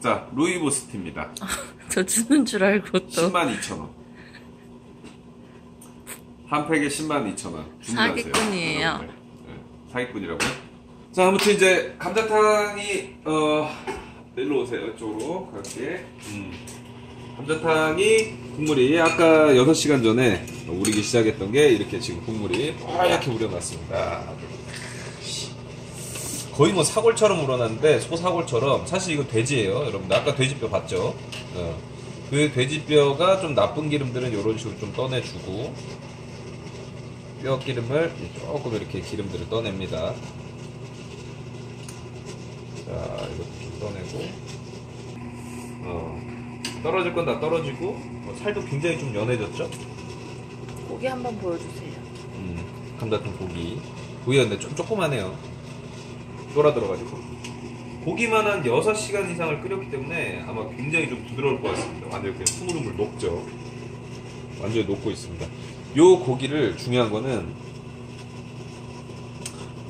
자, 루이보스티입니다. 저 주는 줄 알고 또 10만 2천 원. 한 팩에 10만 2천 원. 사기꾼이에요. 네, 사기꾼이라고요? 자, 아무튼 이제 감자탕이 어 일로 오세요. 이쪽으로 갈게. 음. 감자탕이 국물이 아까 6시간 전에 우리기 시작했던 게 이렇게 지금 국물이 뽀얗게 우려놨습니다. 거의 뭐 사골처럼 우러났는데 소사골처럼 사실 이거 돼지예요 여러분들. 아까 돼지뼈 봤죠? 어. 그 돼지뼈가 좀 나쁜 기름들은 이런 식으로 좀 떠내주고 뼈 기름을 조금 이렇게 기름들을 떠냅니다. 자 이것도 좀 떠내고. 어. 떨어질 건 다 떨어지고 어, 살도 굉장히 좀 연해졌죠? 고기 한번 보여주세요. 음, 감자탕 고기. 고기가 근데 좀 조그만해요 쫄아 들어가지고 고기만 한 6시간 이상을 끓였기 때문에 아마 굉장히 좀 부드러울 것 같습니다 완전히 그냥 흐물흐물 녹죠 완전히 녹고 있습니다 요 고기를 중요한 거는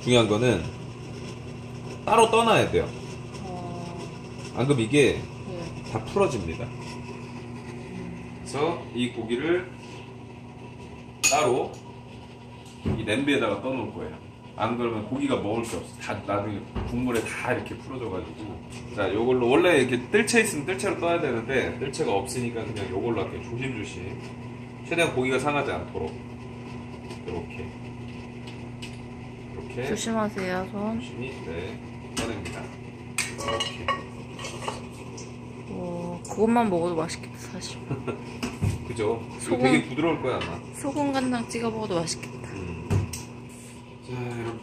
중요한 거는 따로 떠놔야 돼요 어... 안 그러면 이게 네. 다 풀어집니다. 그래서 이 고기를 따로 이 냄비에다가 떠놓을 거예요. 안 그러면 고기가 먹을 게 없어. 다 나중에 국물에 다 이렇게 풀어져가지고. 자, 요걸로 원래 이렇게 뜰채 있으면 뜰채로 떠야 되는데 뜰채가 없으니까 그냥 요걸로 할게요. 조심조심. 최대한 고기가 상하지 않도록 이렇게 이렇게 조심하세요, 손. 조심히 네 떠냅니다. 이렇게. 어, 그것만 먹어도 맛있겠다, 사실. 그죠? 소금. 되게 부드러울 거야 아마. 소금 간장 찍어 먹어도 맛있겠다.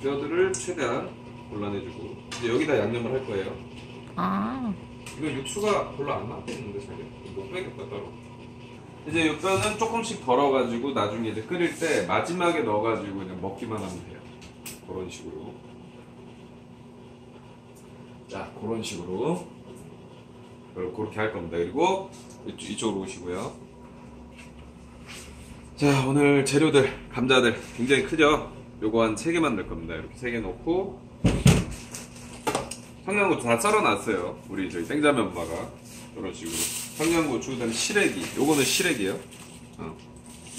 뼈들을 최대한 골라내주고 이제 여기다 양념을 할 거예요. 아, 이거 육수가 별로 안 나겠는데 자기 못 빼겠다 따로. 이제 이 뼈는 조금씩 덜어가지고 나중에 이제 끓일 때 마지막에 넣어가지고 그냥 먹기만 하면 돼요. 그런 식으로. 자, 그런 식으로. 그렇게 할 겁니다. 그리고 이쪽, 이쪽으로 오시고요. 자, 오늘 재료들, 감자들 굉장히 크죠? 요거 한 3개만 넣을 겁니다. 이렇게 3개 넣고 청양고추 다 썰어놨어요. 우리 저희 땡자매 엄마가 이런 식으로 청양고추 그다음에 시래기. 요거는 시래기예요. 어,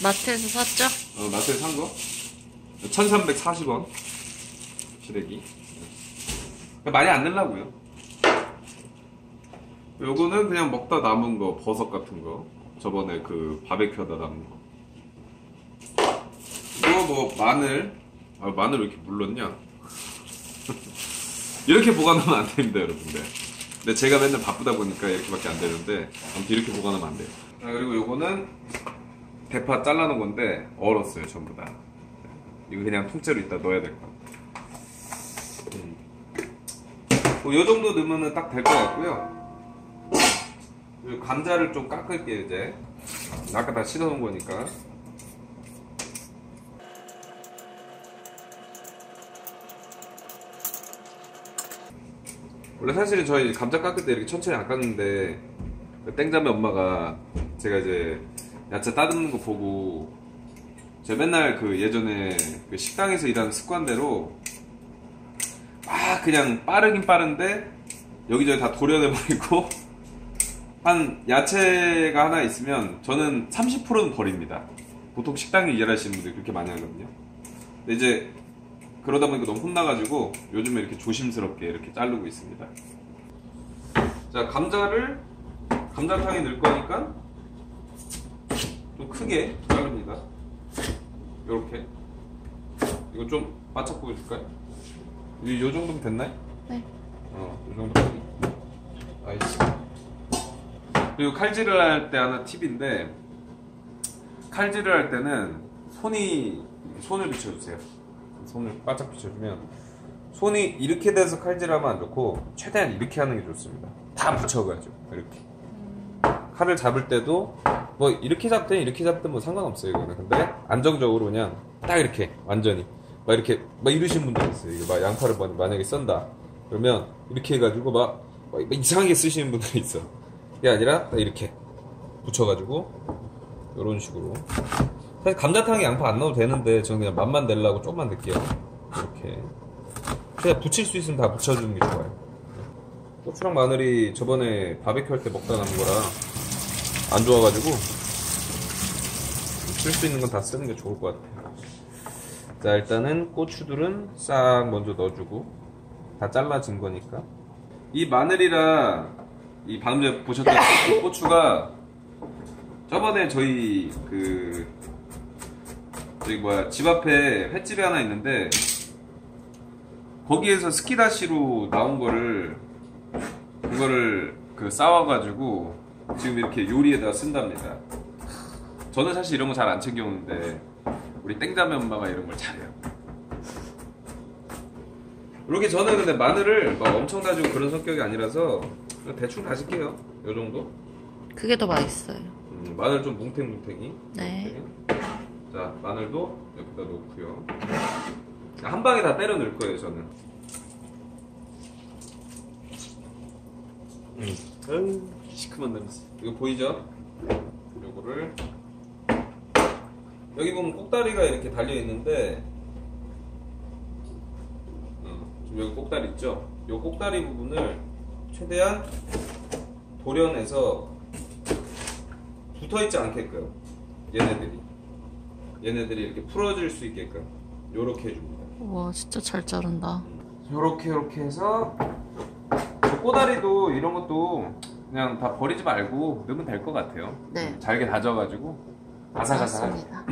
마트에서 샀죠? 어 마트에 산 거. 1340원 시래기. 네. 많이 안 넣으려고요. 요거는 그냥 먹다 남은 거 버섯 같은 거. 저번에 그 바베큐 하다 남은 거. 이거 뭐 마늘. 아 마늘 왜 이렇게 물렀냐? 이렇게 보관하면 안 됩니다, 여러분들. 근데 제가 맨날 바쁘다 보니까 이렇게밖에 안 되는데 아무튼 이렇게 보관하면 안 돼요. 자, 그리고 요거는 대파 잘라놓은 건데 얼었어요, 전부 다. 이거 그냥 통째로 이따 넣어야 될 것 같아요. 음. 뭐요 정도 넣으면 딱 될 것 같고요. 요 감자를 좀 깎을게요, 이제. 아까 다 씻어놓은 거니까. 원래 사실은 저희 감자 깎을 때 이렇게 천천히 안 깎는데 그 땡자매 엄마가 제가 이제 야채 따듬는 거 보고 제가 맨날 그 예전에 그 식당에서 일하는 습관대로 막 그냥 빠르긴 빠른데 여기저기 다 도려내버리고 한 야채가 하나 있으면 저는 30%는 버립니다. 보통 식당에 일하시는 분들이 그렇게 많이 하거든요. 근데 이제 그러다 보니까 너무 혼나가지고 요즘에 이렇게 조심스럽게 이렇게 자르고 있습니다. 자, 감자를 감자탕에 넣을 거니까 좀 크게 자릅니다. 이렇게. 이거 좀 바짝 보여줄까요? 이, 요 정도면 됐나요? 네. 어, 이 정도. 나이스. 그리고 칼질을 할 때 하나 팁인데, 칼질을 할 때는 손이, 손을 비춰주세요. 손을 바짝 비춰주면, 손이 이렇게 돼서 칼질하면 안 좋고, 최대한 이렇게 하는 게 좋습니다. 다 붙여가지고, 이렇게. 칼을 잡을 때도, 뭐, 이렇게 잡든 이렇게 잡든 뭐 상관없어요, 이거는. 근데, 안정적으로 그냥, 딱 이렇게, 완전히. 막 이렇게, 막 이러신 분들 있어요. 이게 막 양파를 만- 만약에 썬다. 그러면, 이렇게 해가지고 막, 막 이상하게 쓰시는 분들이 있어. 이게 아니라, 딱 이렇게. 붙여가지고, 이런 식으로. 사실 감자탕에 양파 안 넣어도 되는데, 저는 그냥 맛만 내려고 조금만 넣을게요. 이렇게. 그냥 붙일 수 있으면 다 붙여주는 게 좋아요. 고추랑 마늘이 저번에 바베큐 할 때 먹다 남은 거라 안 좋아가지고 쓸 수 있는 건 다 쓰는 게 좋을 것 같아요. 자 일단은 고추들은 싹 먼저 넣어주고 다 잘라진 거니까 이 마늘이랑 이 방금 전에 보셨던 그 고추가 저번에 저희 그 저기 뭐야 집 앞에 횟집이 하나 있는데 거기에서 스키다시로 나온 거를 그거를 그 싸와가지고 지금 이렇게 요리에다 쓴답니다. 저는 사실 이런 거 잘 안 챙겨오는데 우리 땡자매 엄마가 이런 걸 잘해요. 이렇게 저는 근데 마늘을 막 엄청 다지고 그런 성격이 아니라서 대충 다질게요. 요 정도. 그게 더 맛있어요. 음, 마늘 좀 뭉탱뭉탱이. 네. 자 마늘도 여기다 놓고요. 한 방에 다 때려 넣을 거예요 저는. 음. 아유, 시큼한 냄새. 이거 보이죠? 요거를 여기 보면 꼭다리가 이렇게 달려 있는데 어, 지금 여기 꼭다리 있죠? 요 꼭다리 부분을 최대한 도려내서 붙어 있지 않게끔 얘네들이 얘네들이 이렇게 풀어질 수 있게끔 요렇게 해줍니다. 와 진짜 잘 자른다. 요렇게 요렇게 해서 저 꼬다리도 이런 것도 그냥 다 버리지 말고 넣으면 될 것 같아요. 네. 잘게 다져가지고. 맞습니다.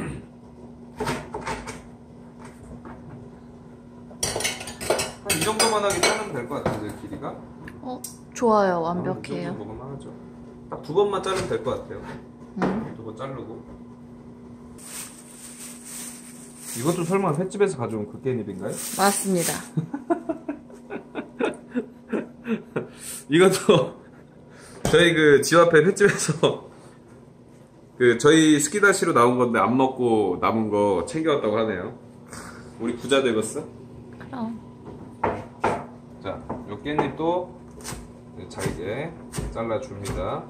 한이 정도만 하게 자르면 될 것 같은데 길이가 어 좋아요 이 완벽해요. 먹으면 하죠. 딱 두 번만 자르면 될 것 같아요. 음. 두 번 자르고. 이것도 설마 횟집에서 가져온 그 깻잎인가요? 맞습니다. 이것도 저희 그 집 앞에 횟집에서 그 저희 스키다시로 나온 건데 안 먹고 남은 거 챙겨왔다고 하네요. 우리 부자 되겠어? 그럼 자, 요 깻잎도 잘게 잘라줍니다.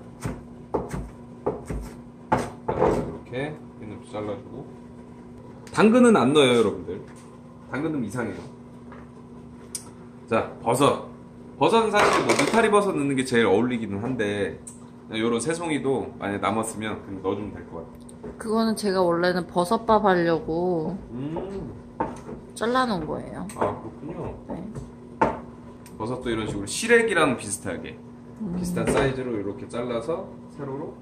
자, 이렇게 깻잎도 잘라주고 당근은 안 넣어요, 여러분들. 당근은 이상해요. 자, 버섯. 버섯은 사실 뭐 느타리 버섯 넣는 게 제일 어울리기는 한데 요런 새송이도 만약에 남았으면 그냥 넣어주면 될 것 같아요. 그거는 제가 원래는 버섯밥 하려고 음, 잘라놓은 거예요. 아 그렇군요. 네. 버섯도 이런 식으로 시래기랑 비슷하게 비슷한 사이즈로 이렇게 잘라서 세로로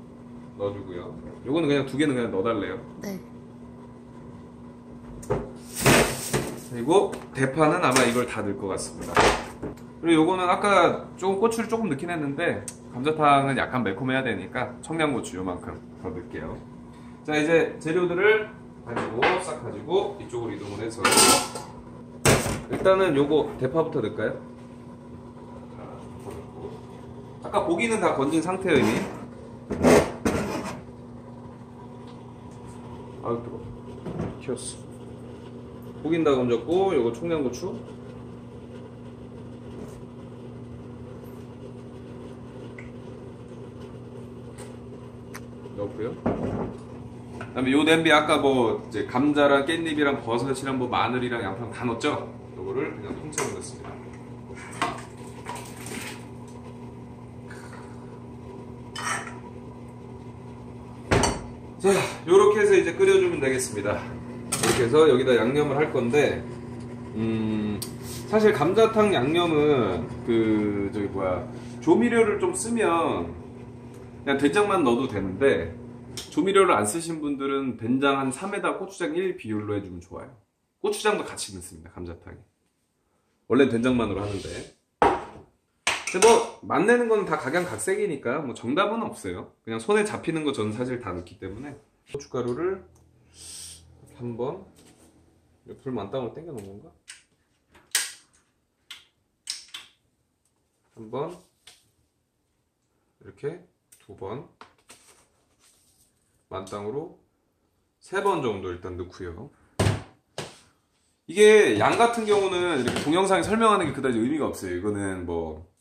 넣어주고요. 요거는 그냥 두 개는 그냥 넣어달래요. 네. 그리고 대파는 아마 이걸 다 넣을 것 같습니다. 그리고 요거는 아까 조금 고추를 조금 넣긴 했는데 감자탕은 약간 매콤해야 되니까 청양고추 요만큼 더 넣을게요. 자 이제 재료들을 가지고 싹 가지고 이쪽으로 이동을 해서 일단은 요거 대파부터 넣을까요? 아까 고기는 다 건진 상태예요 이미. 아유 뜨거. 키웠어. 고긴 다 건졌고 요거 청양고추 넣고요. 그다음에 요 냄비 아까 뭐 이제 감자랑 깻잎이랑 버섯이랑 뭐 마늘이랑 양파랑 다 넣었죠? 요거를 그냥 통째로 넣습니다. 자, 요렇게 해서 이제 끓여주면 되겠습니다. 이렇게 해서 여기다 양념을 할 건데, 음, 사실 감자탕 양념은 그, 저기 뭐야, 조미료를 좀 쓰면 그냥 된장만 넣어도 되는데, 조미료를 안 쓰신 분들은 된장 한 3에다 고추장 1 비율로 해주면 좋아요. 고추장도 같이 넣습니다, 감자탕에. 원래 된장만으로 하는데. 근데 뭐, 맛내는 건 다 각양각색이니까, 뭐 정답은 없어요. 그냥 손에 잡히는 거 저는 사실 다 넣기 때문에. 고춧가루를 이렇게 한 번, 불 만땅으로 당겨 놓은 건가? 한 번, 이렇게 두 번, 만땅으로 세 번 정도 일단 넣고요. 이게 양 같은 경우는 이렇게 동영상에 설명하는 게 그다지 의미가 없어요. 이거는 뭐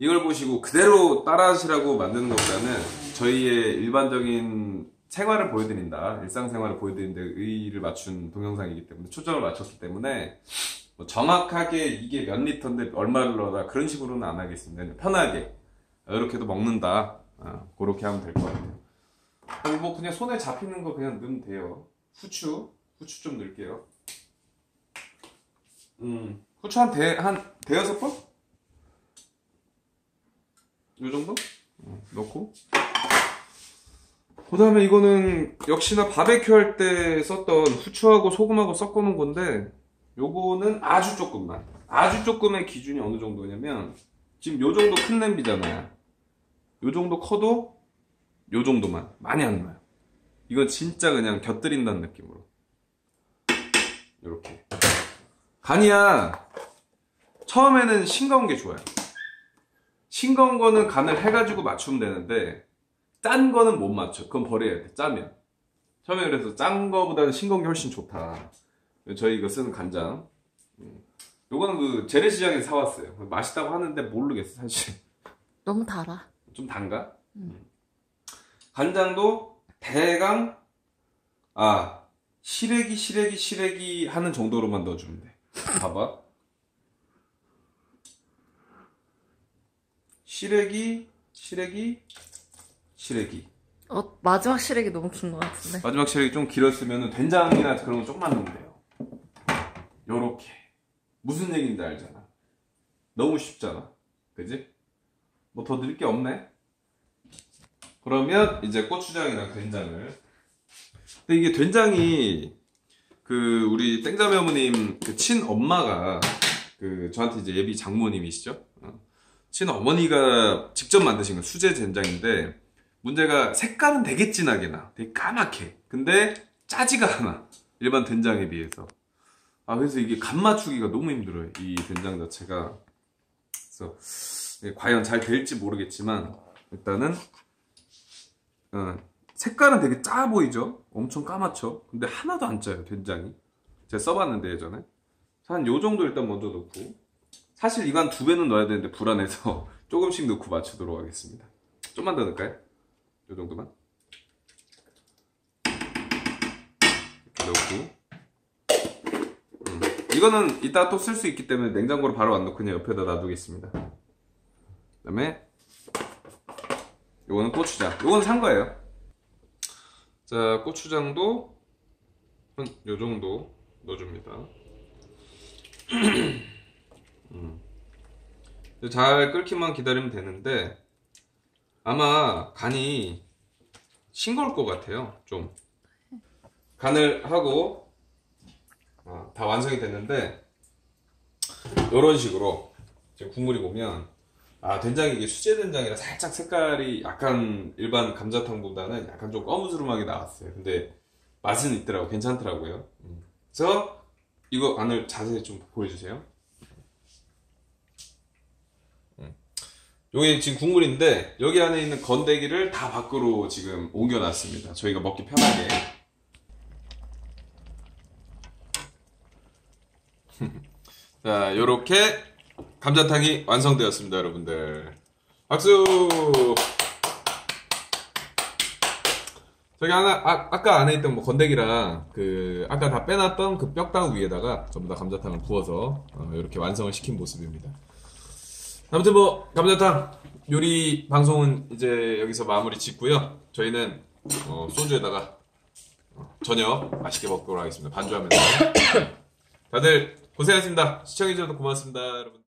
이걸 보시고 그대로 따라 하시라고 만드는 것보다는 저희의 일반적인 생활을 보여드린다, 일상생활을 보여드리는데 의의를 맞춘 동영상이기 때문에 초점을 맞췄기 때문에 뭐 정확하게 이게 몇 리터인데 얼마를 넣어라 그런 식으로는 안 하겠습니다. 편하게 이렇게도 먹는다. 아, 그렇게 하면 될 것 같아요. 그리고 뭐 그냥 손에 잡히는 거 그냥 넣으면 돼요. 후추, 후추 좀 넣을게요. 음, 후추 한 대, 한 대여섯 번? 요 정도? 어, 넣고. 그 다음에 이거는 역시나 바베큐 할 때 썼던 후추하고 소금하고 섞어 놓은 건데, 요거는 아주 조금만. 아주 조금의 기준이 어느 정도냐면, 지금 요 정도 큰 냄비잖아요. 요 정도 커도 요 정도만. 많이 안 넣어요. 이건 진짜 그냥 곁들인다는 느낌으로. 요렇게. 간이야, 처음에는 싱거운 게 좋아요. 싱거운 거는 간을 해가지고 맞추면 되는데, 짠 거는 못 맞춰. 그건 버려야 돼, 짜면. 처음에 그래서 짠 거보다는 싱거운 게 훨씬 좋다. 저희 이거 쓰는 간장. 음. 요거는 그 재래시장에서 사왔어요. 맛있다고 하는데 모르겠어, 사실. 너무 달아. 좀 단가? 음. 간장도 대강, 아, 시래기, 시래기, 시래기 하는 정도로만 넣어주면 돼. 봐봐. 시래기, 시래기, 시래기. 어, 마지막 시래기 너무 긴 것 같은데. 마지막 시래기 좀 길었으면 된장이나 그런 거 조금만 넣으면 돼요. 요렇게. 무슨 얘기인지 알잖아. 너무 쉽잖아. 그지? 뭐더 드릴 게 없네. 그러면 이제 고추장이랑 된장을. 근데 이게 된장이 그 우리 땡자매 어머님 그 친엄마가 그 저한테 이제 예비 장모님이시죠. 어. 친어머니가 직접 만드신 건 수제 된장인데 문제가 색깔은 되게 진하게 나. 되게 까맣게. 근데 짜지가 않아. 일반 된장에 비해서. 아, 그래서 이게 간 맞추기가 너무 힘들어요. 이 된장 자체가. 그래서 과연 잘 될지 모르겠지만 일단은 어, 색깔은 되게 짜 보이죠? 엄청 까맣죠? 근데 하나도 안 짜요, 된장이. 제가 써봤는데 예전에. 한 요 정도 일단 먼저 넣고 사실 한두 배는 넣어야 되는데 불안해서 조금씩 넣고 맞추도록 하겠습니다. 좀만 더 넣을까요? 요 정도만. 넣고. 음. 이거는 이따 또 쓸 수 있기 때문에 냉장고로 바로 안 넣고 그냥 옆에다 놔두겠습니다. 그 다음에 요거는 고추장. 요거는 산 거예요. 자, 고추장도 한요 정도 넣어줍니다. 음. 잘 끓기만 기다리면 되는데 아마 간이 싱거울 것 같아요. 좀 간을 하고 어, 다 완성이 됐는데 이런 식으로 지금 국물이 보면 아 된장이 이게 수제 된장이라 살짝 색깔이 약간 일반 감자탕보다는 약간 좀 거무스름하게 나왔어요. 근데 맛은 있더라고 괜찮더라고요. 음. 그래서 이거 안을 자세히 좀 보여주세요. 여기 지금 국물인데 여기 안에 있는 건더기를 다 밖으로 지금 옮겨놨습니다. 저희가 먹기 편하게. 자, 요렇게 감자탕이 완성되었습니다, 여러분들. 박수! 저기 하나, 아, 아까 안에 있던 뭐 건더기랑 그, 아까 다 빼놨던 그 뼈다구 위에다가 전부 다 감자탕을 부어서 어, 이렇게 완성을 시킨 모습입니다. 아무튼 뭐 감자탕 요리 방송은 이제 여기서 마무리 짓고요. 저희는 어, 소주에다가 어, 저녁 맛있게 먹도록 하겠습니다. 반주하면서 다들 고생하셨습니다. 시청해주셔서 고맙습니다, 여러분.